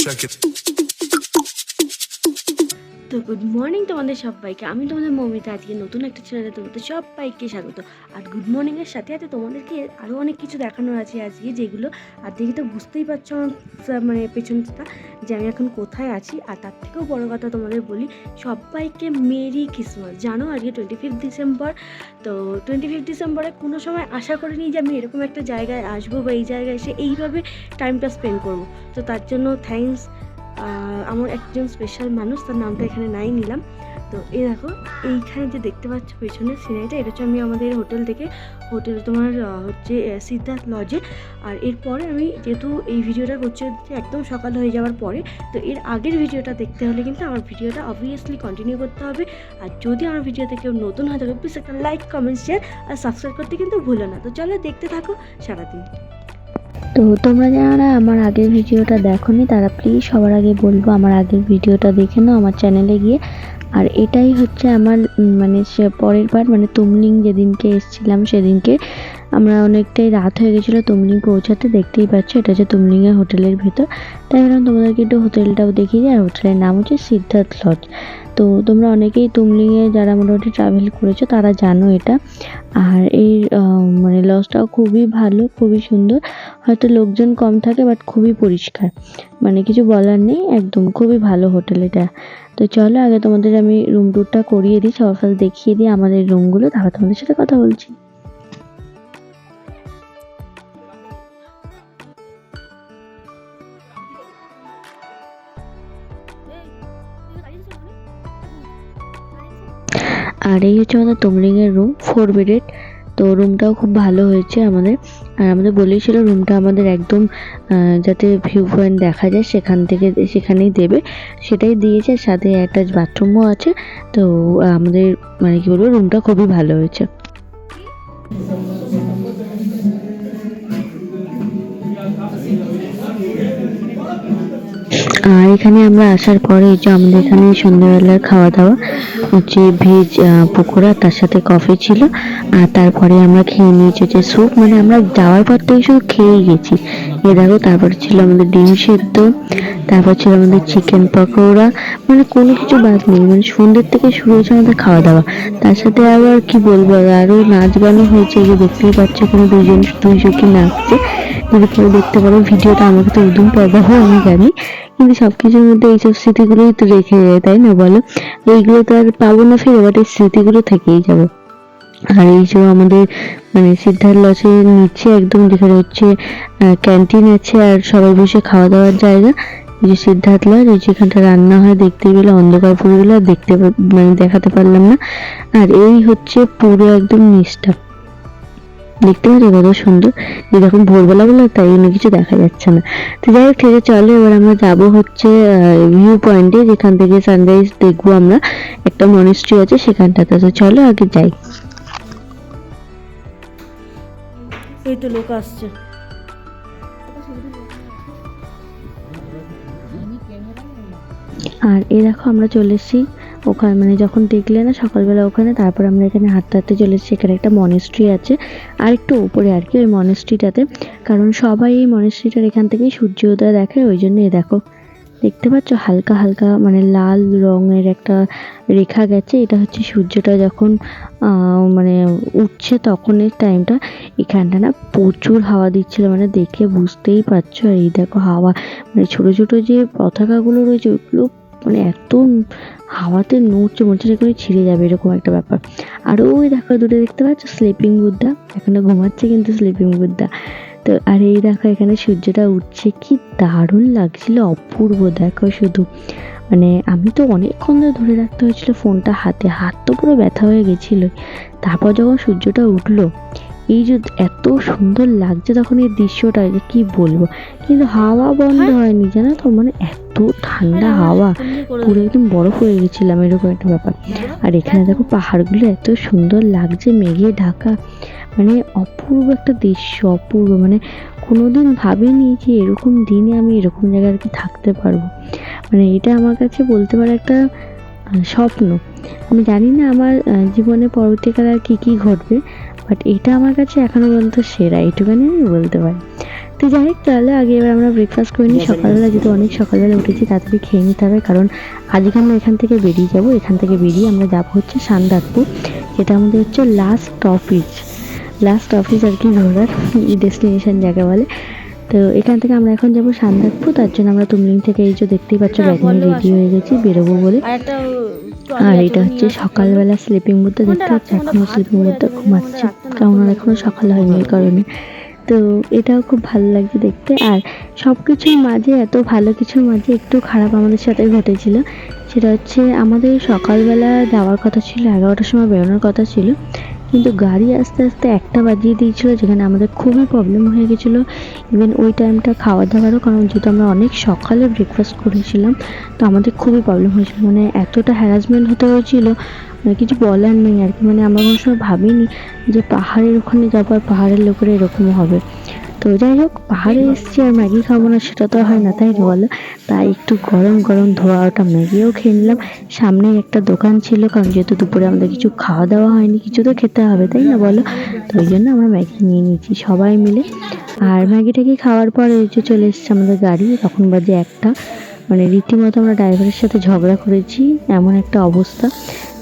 check it. তো good morning তোমাদের সবাইকে। আমি তোমাদের মমিতা আজকে নতুন একটা চ্যানেলে তোমাদের সবাইকে স্বাগত। আর গুড মর্নিংয়ের সাথে সাথে তোমাদেরকে আরও অনেক কিছু দেখানোর আছে আজকে যেগুলো আর দেখে তো বুঝতেই পারছ আমার মানে পেছনটা যে আমি এখন কোথায় আছি। আর তার থেকেও বড় কথা তোমাদের বলি সবাইকে মেরি ক্রিসমাস জানো আজকে টোয়েন্টি ফিফথ ডিসেম্বর তো টোয়েন্টি ফিফথ ডিসেম্বরে কোনো সময় আশা করিনি যে আমি এরকম একটা জায়গায় আসব বা এই জায়গায় এসে এইভাবে টাইমটা স্পেন্ড করব। তো তার জন্য থ্যাঙ্কস আহ, আমার একজন স্পেশাল মানুষ, তার নামটা এখানে নাই নিলাম। তো এই দেখো, এইখানে যে দেখতে পাচ্ছ পেছনের সিনারিটা, এটা হচ্ছে আমি আমাদের হোটেল থেকে, হোটেল তোমার হচ্ছে সিদ্ধার্থ লজে আর এরপরে আমি যেহেতু এই ভিডিওটা করছি, হচ্ছে একদম সকাল হয়ে যাওয়ার পরে, তো এর আগের ভিডিওটা দেখতে হলে কিন্তু আমার ভিডিওটা অবভিয়াসলি কন্টিনিউ করতে হবে। আর যদি আমার ভিডিওতে কেউ নতুন হয়ে থাকে প্লিজ একটা লাইক কমেন্ট শেয়ার আর সাবস্ক্রাইব করতে কিন্তু ভুলো না। তো চলো দেখতে থাকো সারাদিন। তো তোমরা যারা আমার আগের ভিডিওটা দেখোনি, তারা প্লিজ সবার আগে বলব আমার আগের ভিডিওটা দেখে নাও আমার চ্যানেলে গিয়ে। আর এটাই হচ্ছে আমার মানে সে পরের বার মানে তুমলিং যেদিনকে এসেছিলাম সেদিনকে আমরা অনেকটাই রাত হয়ে গেছিল তুমলিং পৌঁছাতে, দেখতেই পাচ্ছ এটা হচ্ছে তুমলিংয়ের হোটেলের ভিতর। তাই ভাবলাম তোমাদেরকে একটু হোটেলটাও দেখিয়ে দিই, আর হোটেলের নাম হচ্ছে সিদ্ধার্থ লজ তো তোমরা অনেকেই তুমলিংয়ে যারা মোটামুটি ট্রাভেল করেছ, তারা জানো এটা। আর এই মানে লজটাও খুবই ভালো, খুবই সুন্দর। হয়তো লোকজন কম থাকে বাট খুবই পরিষ্কার। মানে কিছু বলার নেই, একদম খুবই ভালো হোটেল এটা। তো চলো, আগে তোমাদের আমি রুম ট্যুরটা করিয়ে দিই, সবার দেখিয়ে দিই আমাদের রুমগুলো তারপর তোমাদের সাথে কথা বলছি। আর এই হচ্ছে আমাদের তুমলিংয়ের রুম ফোর বেডেড তো রুমটাও খুব ভালো হয়েছে আমাদের। আর আমাদের বলেছিল রুমটা আমাদের একদম যাতে ভিউ পয়েন্ট দেখা যায়, সেখান থেকে, সেখানেই দেবে। সেটাই দিয়েছে সাথে অ্যাটাচ বাথরুমও আছে। তো আমাদের মানে কি বলব রুমটা খুবই ভালো হয়েছে। আর এখানে আমরা আসার পরে যে আমাদের এখানে সন্ধ্যাবেলার খাওয়া দাওয়া হচ্ছে ভেজ পকোড়া, তার সাথে কফি ছিল। আর তারপরে আমরা খেয়ে নিয়েছি যে স্যুপ মানে আমরা যাওয়ার পর থেকে শুধু খেয়েই গেছি। এ দেখো, তারপরে ছিল আমাদের ডিম সেদ্ধ, তারপর ছিল আমাদের চিকেন পকোড়া মানে কোনো কিছু বাদ নেই। মানে সন্ধ্যের থেকে শুরু হয়েছে আমাদের খাওয়া দাওয়া তার সাথে আবার কি বলব আরও নাচ গানও হয়েছে যে দেখতেই পাচ্ছ এখানে দুজন, দুই নাচছে। যদি কেউ দেখতে পারো ভিডিওটা আমাকে তো উদুম প্রবাহ, আমি জানি। কিন্তু সব কিছুর মধ্যে এইসব স্মৃতিগুলোই তো রেখে যায়, তাই না বলো? এইগুলো তো আর পাবো না ফিরে বাট এই স্মৃতিগুলো থেকেই যাবে। আর এই যে আমাদের মানে সিদ্ধার্থ লসের নিচে একদম যেখানে হচ্ছে ক্যান্টিন আছে আর সবাই বসে খাওয়া দাওয়ার জায়গা। এই যে সিদ্ধার্থ লজ, এই যেখানটা রান্না হয় দেখতে গেলে, অন্ধকার পড়ে গেলে দেখতে মানে দেখাতে পারলাম না। আর এই হচ্ছে পুরো একদম নিচটা। দেখতে পাচ্ছি কত সুন্দর। যে যেরকম ভোরবেলা বলে তাই জন্য কিছু দেখা যাচ্ছে না। তো যাই হোক ঠিক আছে চলো এবার আমরা যাব হচ্ছে ভিউ পয়েন্টে যেখান থেকে সানরাইজ দেখব আমরা। একটা মনিস্ট্রি আছে সেখানটাতে। তো চলো আগে যাই। এই তো লোক আসছে। আর এই দেখো আমরা চলে এসেছি ওখানে মানে যখন দেখলে না সকালবেলা ওখানে, তারপর আমরা এখানে হাঁটতে হাঁটতে চলে এসেছি এখানে একটা মনেস্ট্রি আছে। আর একটু উপরে আর কি, ওই মনেস্ট্রিটাতে কারণ সবাই এই মনেস্ট্রিটার এখান থেকেই সূর্যোদয় দেখে, ওই জন্য এ দেখো। দেখতে পাচ্ছ? হালকা হালকা মানে লাল রঙের একটা রেখা গেছে। এটা হচ্ছে সূর্যটা যখন মানে উঠছে তখনের টাইমটা এখানটা না প্রচুর হাওয়া দিচ্ছিল মানে দেখে বুঝতেই পারছ। আর এই দেখো হাওয়া মানে ছোট ছোট যে পতাকাগুলো রয়েছে, ওগুলো মানে এত হাওয়াতে নড়ছে মনে হচ্ছে এখানে ছিঁড়ে যাবে এরকম একটা ব্যাপার। আর ওই দেখো দূরে দেখতে পাচ্ছ? স্লিপিং বুদ্ধা এখানে ঘুমাচ্ছে কিন্তু স্লিপিং বুদ্ধা তো আর এই দেখো এখানে সূর্যটা উঠছে কি দারুণ লাগছিল অপূর্ব দেখো শুধু। মানে আমি তো অনেকক্ষণ ধরে ধরে রাখতে হয়েছিল ফোনটা হাতে হাত তো পুরো ব্যথা হয়ে গেছিল। তারপর যখন সূর্যটা উঠল এই যে এত সুন্দর লাগছে তখন এই দৃশ্যটা কি বলব? কিন্তু হাওয়া বন্ধ হয়নি জানো তো? মানে এত ঠান্ডা হাওয়া পুরো একদম বরফ হয়ে গেছিলাম এরকম একটা ব্যাপার। আর এখানে দেখো পাহাড়গুলো এত সুন্দর লাগছে মেঘে ঢাকা। মানে অপূর্ব একটা দৃশ্য অপূর্ব। মানে কোনোদিন ভাবিনি যে এরকম দিনে আমি এরকম জায়গায় আর কি থাকতে পারব। মানে এটা আমার কাছে বলতে পারো একটা স্বপ্ন। আমি জানি না আমার জীবনে পরবর্তীকালে আর কী কী ঘটবে বাট এটা আমার কাছে এখনও পর্যন্ত সেরা এইটুখানি আমি বলতে পারি। তো যাই হোক তাহলে আগে এবার আমরা ব্রেকফাস্ট করে নিই। সকালবেলা যেহেতু অনেক সকালবেলা উঠেছি তাড়াতাড়ি খেয়ে নিতে হবে কারণ আজকে আমরা এখান থেকে বেরিয়ে যাব। এখান থেকে বেরিয়ে আমরা যাব হচ্ছে সান্দাকপুর যেটা আমাদের হচ্ছে লাস্ট অফিস লাস্ট অফিস আর কি ঘোরার ডেস্টিনেশন যাকে বলে। তো এখান থেকে আমরা এখন যাব সান্দাকপুর তার জন্য আমরা তুমলিং থেকে এই যে দেখতেই পাচ্ছ ব্যাগ নিয়ে রেডি হয়ে গেছি বেরোবো বলে। আর এটা হচ্ছে সকালবেলা স্লিপিং বুথটা দেখতে পাচ্ছি এখনও স্লিপিং বুথটা ঘুমাচ্ছে। কারণ ওর এখনও সকাল হয়নি এই কারণে। তো এটাও খুব ভালো লাগছে দেখতে। আর সব কিছুর মাঝে, এত ভালো কিছুর মাঝে একটু খারাপ আমাদের সাথে ঘটেছিল। সেটা হচ্ছে আমাদের সকালবেলা যাওয়ার কথা ছিল, এগারোটার সময় বেরোনোর কথা ছিল। কিন্তু গাড়ি আস্তে আস্তে একটা বাজিয়ে দিয়েছিল, যেখানে আমাদের খুবই প্রবলেম হয়ে গেছিল। ইভেন ওই টাইমটা খাওয়া দাওয়ারও কারণ, যেহেতু আমরা অনেক সকালে ব্রেকফাস্ট করেছিলাম, তো আমাদের খুবই প্রবলেম হয়েছিল। মানে এতটা হ্যারাসমেন্ট হতে হয়েছিল মানে কিছু বলার নেই আর কি। মানে আমরা কোনো সময় ভাবিনি যে পাহাড়ের ওখানে যাব আর পাহাড়ের লোকেরা এরকম হবে। তো যাই হোক, পাহাড়ে এসেছি আর ম্যাগি খাব না, সেটা তো হয় না, তাই বলো। তাই একটু গরম গরম ধোয়া ওটা ম্যাগিও খেয়ে নিলাম। সামনেই একটা দোকান ছিল, কারণ যেহেতু দুপুরে আমাদের কিছু খাওয়া দাওয়া হয়নি, কিছু তো খেতে হবে, তাই না বলো? তো ওই জন্য আমরা ম্যাগি নিয়ে নিয়েছি সবাই মিলে। আর ম্যাগিটাকে খাওয়ার পর যে চলে এসছে আমাদের গাড়ি, তখন বাজে একটা। মানে রীতিমতো আমরা ড্রাইভারের সাথে ঝগড়া করেছি, এমন একটা অবস্থা।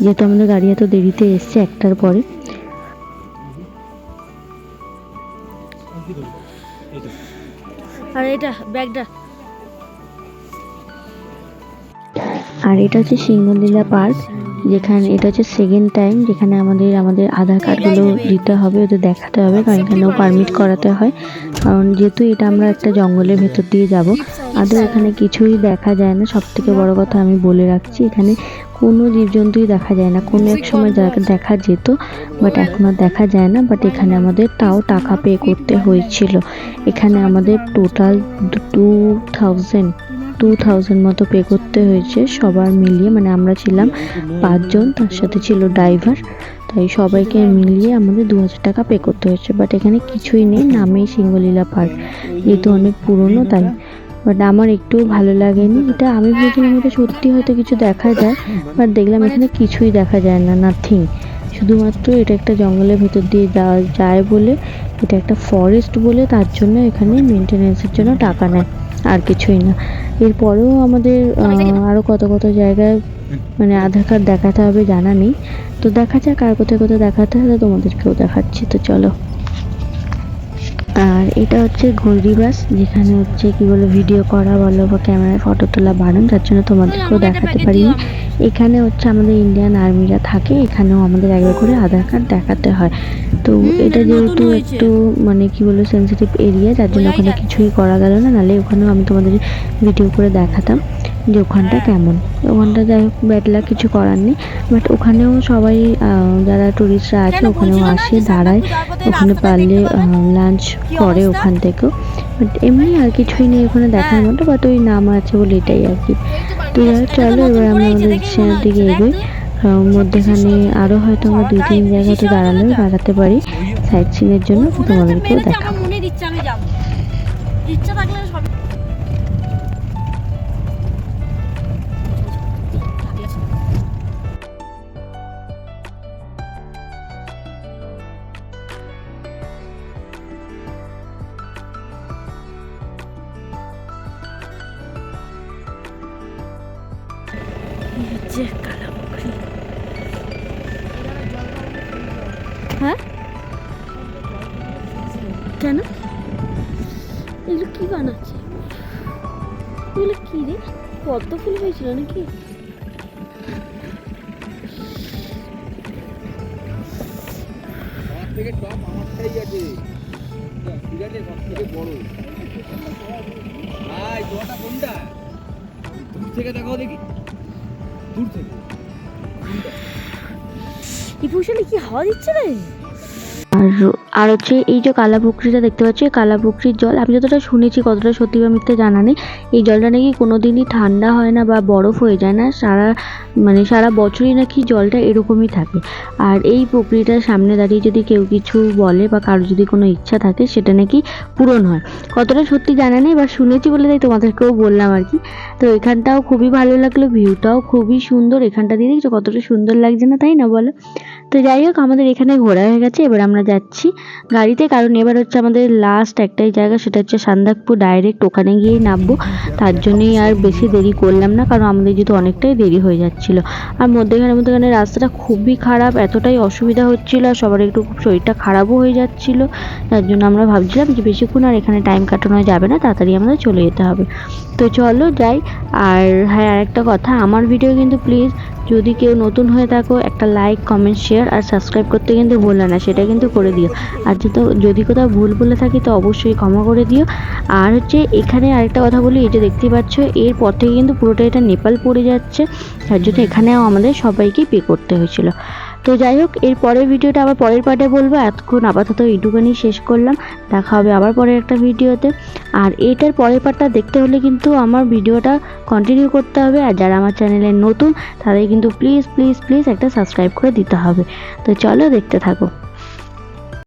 যেহেতু আমাদের গাড়ি এত দেরিতে এসছে একটার পরে। আর এটা, ব্যাগটা। আর এটা হচ্ছে সিংহলীলা পার্ক, যেখানে এটা হচ্ছে সেকেন্ড টাইম যেখানে আমাদের আমাদের আধার কার্ডগুলো দিতে হবে, ওদের দেখাতে হবে, কারণ এখানেও পারমিট করাতে হয়। কারণ যেহেতু এটা আমরা একটা জঙ্গলের ভেতর দিয়ে যাব, আদৌ এখানে কিছুই দেখা যায় না। সব থেকে বড় কথা আমি বলে রাখছি, এখানে কোনো জীবজন্তুই দেখা যায় না। কোনো এক সময় দেখা যেত বাট এখন আর দেখা যায় না। বাট এখানে আমাদের তাও টাকা পে করতে হয়েছিল। এখানে আমাদের total two thousand two thousand মতো পে করতে হয়েছে। সবার মিলিয়ে মানে আমরা ছিলাম পাঁচজন, তার সাথে ছিল ড্রাইভার তাই সবাইকে মিলিয়ে আমাদের দু হাজার টাকা পে করতে হয়েছে। বাট এখানে কিছুই নেই, নামেই সিঙ্গলীলা পার্ক যেহেতু অনেক পুরনো, তাই। বাট আমার একটু ভালো লাগেনি। এটা আমি ভেবেছিলাম এটা সত্যি হয়তো কিছু দেখা যায়। বাট দেখলাম এখানে কিছুই দেখা যায় না নাথিং শুধুমাত্র এটা একটা জঙ্গলের ভেতর দিয়ে যাওয়া যায় বলে, এটা একটা ফরেস্ট বলে তার জন্য এখানে মেনটেনেন্সের জন্য টাকা নেয়। আর কিছুই না। এরপরেও আমাদের আরও কত কত জায়গায় মানে আধার কার্ড দেখাতে হবে জানা নেই। তো দেখা যাক আর কোথায় কোথায় দেখাতে হবে তোমাদেরকেও দেখাচ্ছি। তো চলো। আর এটা হচ্ছে ঘুররি বাস যেখানে হচ্ছে কি বলে ভিডিও করা বলো বা ক্যামেরায় ফটো তোলা বারণ তার জন্য তোমাদেরকেও দেখাতে পারিনি এখানে হচ্ছে আমাদের ইন্ডিয়ান আর্মিরা থাকে এখানেও আমাদের একবার করে আধার কার্ড দেখাতে হয়। তো এটা যেহেতু একটু মানে কি বলব সেন্সিটিভ এরিয়া যার জন্য ওখানে কিছুই করা গেল না নাহলে ওখানেও আমি তোমাদের ভিডিও করে দেখাতাম যে ওখানটা কেমন। ওখানটা যাই হোক ব্যাটলা কিছু করার নেই বাট ওখানেও সবাই যারা টুরিস্টরা আছে ওখানেও আসে দাঁড়ায় ওখানে পারলে লাঞ্চ করে ওখান থেকেও। বাট এমনি আর কিছুই নেই ওখানে দেখার মতো বাট ওই নাম আছে বলে এটাই আর কি। তো চলো এবার আমরা আমাদের দিকে এগোই। মধ্যেখানে আরও হয়তো আমরা দুই তিন জায়গাতে দাঁড়ালে দাঁড়াতে পারি। সাইট সিনের জন্য তোমাদেরকেও দেখাবো। মনের আমি যাব ইচ্ছা থাকলে হ্যাঁ? কেন? এগুলো কি বানাচ্ছে? এগুলো কি রে? পদ্ম ফুল হয়েছিল নাকি? দূর থেকে দেখাও দেখি। দূর থেকে। এই পুষলে কি হাওয়া দিচ্ছে রে। আর আর হচ্ছে এই যে কালা পুকুরিটা দেখতে পাচ্ছি কালা পুকুরির জল, আমি যতটা শুনেছি কতটা সত্যি বা মিথ্যে জানা নেই, এই জলটা নাকি কোনো দিনই ঠান্ডা হয় না বা বরফ হয়ে যায় না, সারা মানে সারা বছরই নাকি জলটা এরকমই থাকে। আর এই পুকুরিটার সামনে দাঁড়িয়ে যদি কেউ কিছু বলে বা কারও যদি কোনো ইচ্ছা থাকে, সেটা নাকি পূরণ হয়। কতটা সত্যি জানা নেই বা শুনেছি বলে তাই তোমাদেরকেও বললাম আর কি। তো এখানটাও খুবই ভালো লাগল, ভিউটাও খুবই সুন্দর, এখানটা দিয়ে দেখছ কতটা সুন্দর লাগছে না, তাই না বলো? তো যাই হোক, আমাদের এখানে ঘোরা হয়ে গেছে। এবার আমরা যাচ্ছি গাড়িতে, কারণ এবার হচ্ছে আমাদের লাস্ট একটাই জায়গা, সেটা হচ্ছে সান্দাকপুর ডাইরেক্ট ওখানে গিয়েই নামবো। তার জন্যই আর বেশি দেরি করলাম না, কারণ আমাদের যেহেতু অনেকটাই দেরি হয়ে যাচ্ছিল। আর মধ্যেখানে মধ্যেখানে রাস্তাটা খুবই খারাপ, এতটাই অসুবিধা হচ্ছিল, আর সবার একটু খুব শরীরটা খারাপও হয়ে যাচ্ছিল। তার জন্য আমরা ভাবছিলাম যে বেশিক্ষণ আর এখানে টাইম কাটানো যাবে না, তাড়াতাড়ি আমাদের চলে যেতে হবে। তো চলো যাই, আর হ্যাঁ আরেকটা কথা, আমার ভিডিও কিন্তু প্লিজ যদি কেউ নতুন হয়ে থাকো, একটা লাইক কমেন্ট শেয়ার আর সাবস্ক্রাইব করতে কিন্তু ভুলো না, সেটা কিন্তু করে দিও। আর যদি যদি কোথাও ভুল বলে থাকি তো অবশ্যই ক্ষমা করে দিও। আর হচ্ছে এখানে আরেকটা কথা বলি, এই যে দেখতে পাচ্ছ, এরপর থেকে কিন্তু পুরোটা এটা নেপাল পড়ে যাচ্ছে। তার জন্য এখানেও আমাদের সবাইকে পে করতে হয়েছিল। তো যাই হোক, এর পরের ভিডিওটা আবার পরের পার্টে বলব। এতক্ষণ আপাতত এইটুকুনি শেষ করলাম। দেখা হবে আবার পরের একটা ভিডিওতে। আর এটার পরের পার্টটা দেখতে হলে কিন্তু আমার ভিডিওটা কন্টিনিউ করতে হবে। আর যারা আমার চ্যানেলে নতুন, তাদের কিন্তু প্লিজ প্লিজ প্লিজ একটা সাবস্ক্রাইব করে দিতে হবে। তো চলো দেখতে থাকো।